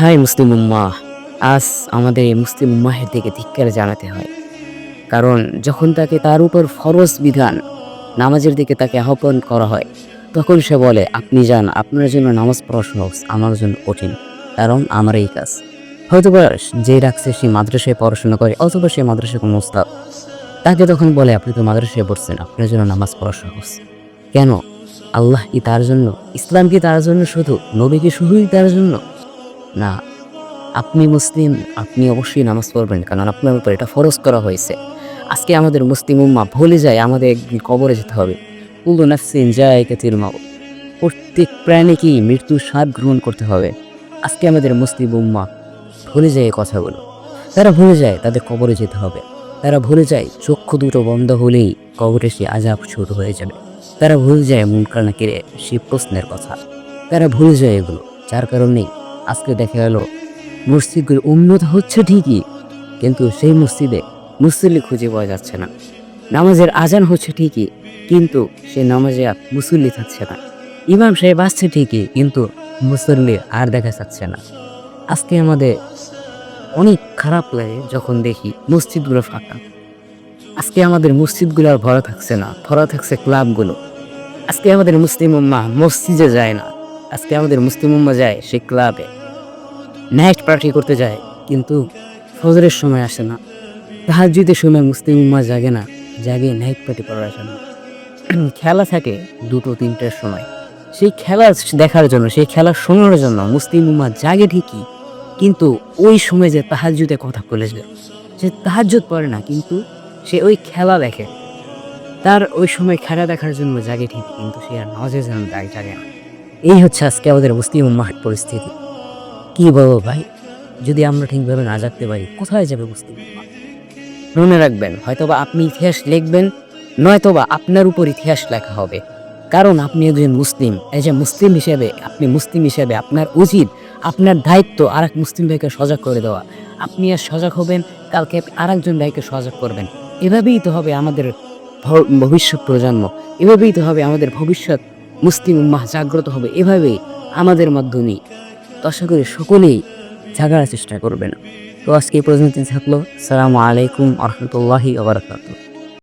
High মুসলিম উম্মা, আজ আমাদের এই মুসলিম উম্মাহের দিকে ধিক্কার জানাতে হয়। কারণ যখন তাকে তার উপর ফরজ বিধান নামাজের দিকে তাকে আহ্বান করা হয়, তখন সে বলে, আপনি যান, আপনার জন্য নামাজ পড়া সহজ, আমার জন্য কঠিন, কারণ আমার এই কাজ। হয়তোবা যে রাখছে সে মাদ্রাসায় পড়াশোনা করে, অথবা সে মাদ্রাসায় কোনো উস্তাদ। তাকে তখন বলে, আপনি তো মাদ্রাসায় পড়ছেন, আপনার জন্য নামাজ পড়া সহজ। কেন? আল্লাহ কি তার জন্য? ইসলাম কি তার জন্য শুধু? নবী কি শুধুই তার জন্য? না, আপনি মুসলিম, আপনি অবশ্যই নামাজ পড়বেন, কারণ আপনার উপর এটা ফরজ করা হয়েছে। আজকে আমাদের মুসলিম উম্মা ভুলে যায় আমাদের একদিন কবরে যেতে হবে। কুল্লু নাফসিন যায় কাতির মাও প্রত্যেক প্রাণীকেই মৃত্যুর স্বাদ গ্রহণ করতে হবে? আজকে আমাদের মুসলিম উম্মা ভুলে যায় এই কথাগুলো। তারা ভুলে যায় তাদের কবরে যেতে হবে। তারা ভুলে যায় চক্ষু দুটো বন্ধ হলেই কবরে সে আজাব শুরু হয়ে যাবে। তারা ভুলে যায় মুনকার নাকিরে সেই প্রশ্নের কথা। তারা ভুলে যায় এগুলো, যার কারণেই আজকে দেখা গেল, মসজিদগুলো উন্নত হচ্ছে ঠিকই, কিন্তু সেই মসজিদে মুসল্লি খুঁজে পাওয়া যাচ্ছে না। নামাজের আজান হচ্ছে ঠিকই, কিন্তু সে নামাজে আর মুসল্লি থাকছে না। ইমাম সাহেব আসছে ঠিকই, কিন্তু মুসল্লি আর দেখা যাচ্ছে না। আজকে আমাদের অনেক খারাপ লাগে যখন দেখি মসজিদগুলো ফাঁকা। আজকে আমাদের মসজিদগুলো আর ভরা থাকছে না, ভরা থাকছে ক্লাবগুলো। আজকে আমাদের মুসলিম মা মসজিদে যায় না। আজকে আমাদের মুসলিম উম্মা যায় সে ক্লাবে। নাইট পার্টি করতে যায়, কিন্তু ফজরের সময় আসে না। তাহাজুদের সময় মুসলিম উম্মা জাগে না, জাগে নাইট পার্টি করার আসে না খেলা থাকে দুটো তিনটার সময়। সেই খেলা দেখার জন্য, সেই খেলা শোনার জন্য মুসলিম উম্মা জাগে ঠিকই, কিন্তু ওই সময় যে তাহাজুদে কথা বলে সে তাহাজুদ পড়ে না, কিন্তু সে ওই খেলা দেখে। তার ওই সময় খেলা দেখার জন্য জাগে ঠিক কিন্তু সে আর নজর যেন জাগে না। এই হচ্ছে আজকে আমাদের মুসলিম উম্মাহের পরিস্থিতি। কি বলব ভাই? যদি আমরা ঠিকভাবে না জাগতে পারি, কোথায় যাবে মুসলিম মনে রাখবেন, হয়তোবা আপনি ইতিহাস লিখবেন, নয়তোবা আপনার উপর ইতিহাস লেখা হবে। কারণ আপনি একজন মুসলিম, এই যে মুসলিম হিসেবে, আপনি মুসলিম হিসেবে আপনার উচিত, আপনার দায়িত্ব আর এক মুসলিম ভাইকে সজাগ করে দেওয়া। আপনি আর সজাগ হবেন, কালকে আর একজন ভাইকে সজাগ করবেন। এভাবেই তো হবে আমাদের ভবিষ্যৎ প্রজন্ম। এভাবেই তো হবে আমাদের ভবিষ্যৎ মুসলিম উম্মাহ জাগ্রত হবে এভাবে আমাদের মাধ্যমে তো আশা করি সকলেই জাগার চেষ্টা করবেন। তো আজকে এই পর্যন্ত থাকল। সালামু আলাইকুম আহমতুল্লাহি আবরকাত